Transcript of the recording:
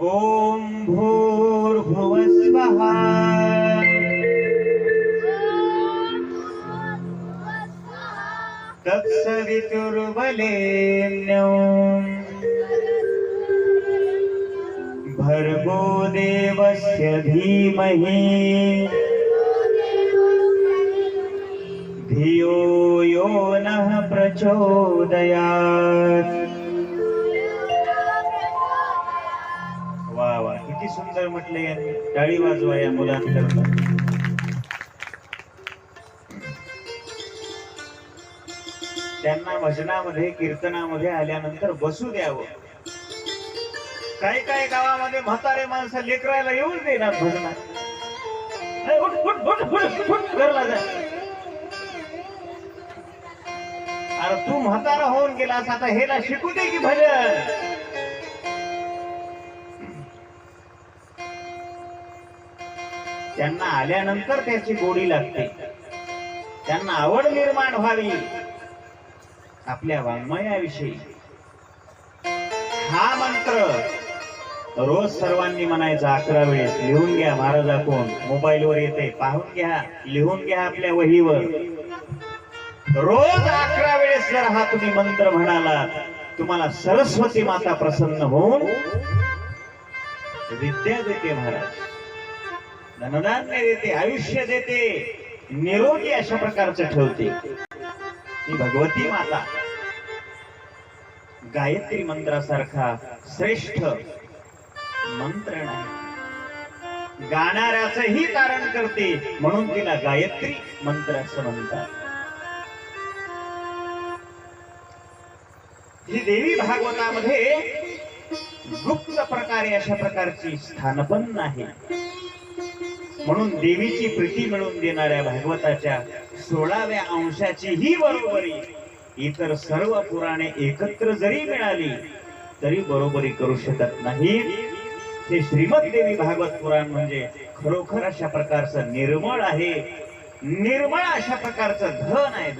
ॐ भूर्भुवस्वः तत्सवितुर्वलेण्यम् भर्गो देवस्य धीमहि। धियो यो नः प्रचोदयात् किती सुंदर म्हटले टाळी वाजवा या मुलांकरता. त्यांना भजनामध्ये कीर्तनामध्ये आल्यानंतर बसू द्यावं. काही काही गावामध्ये म्हातारे माणसं लेकरायला येऊन देणार भजनात? घरला जा. अरे तू म्हातारा होऊन गेलास आता हेला शिकू दे की भजन. त्यांना आल्यानंतर त्याची गोडी लागते. त्यांना आवड निर्माण व्हावी. आपल्या वाङ्मयाविषयी. हा मंत्र रोज सर्वांनी म्हणायचा अकरा वेळेस. लिहून घ्या महाराजा कोण? मोबाईलवर येते. पाहून घ्या. लिहून घ्या आपल्या वहीवर. रोज अकरा वेळेस जर हा तुम्ही मंत्र म्हणाला तुम्हाला सरस्वती माता प्रसन्न होऊन विद्या देते महाराज. धनधान्य देते आयुष्य देते निरोगी अशा प्रकारचं ठेवते. ही भगवती माता गायत्री मंत्रासारखा श्रेष्ठ मंत्र नाही. गाणाऱ्याचंही कारण करते म्हणून तिला गायत्री मंत्र असं म्हणतात. ही देवी भागवतामध्ये गुप्त प्रकारे अशा प्रकारची स्थानपन्न आहे म्हणून देवीची प्रीती मिळवून देणाऱ्या भागवताच्या सोळाव्या अंशाची ही बरोबरी. इतर सर्व पुराणे एकत्र जरी मिळाली तरी बरोबरी करू शकत नाही. हे श्रीमद देवी भागवत पुराण म्हणजे खरोखर अशा प्रकारचं निर्मळ आहे. निर्मळ अशा प्रकारचं धन आहे.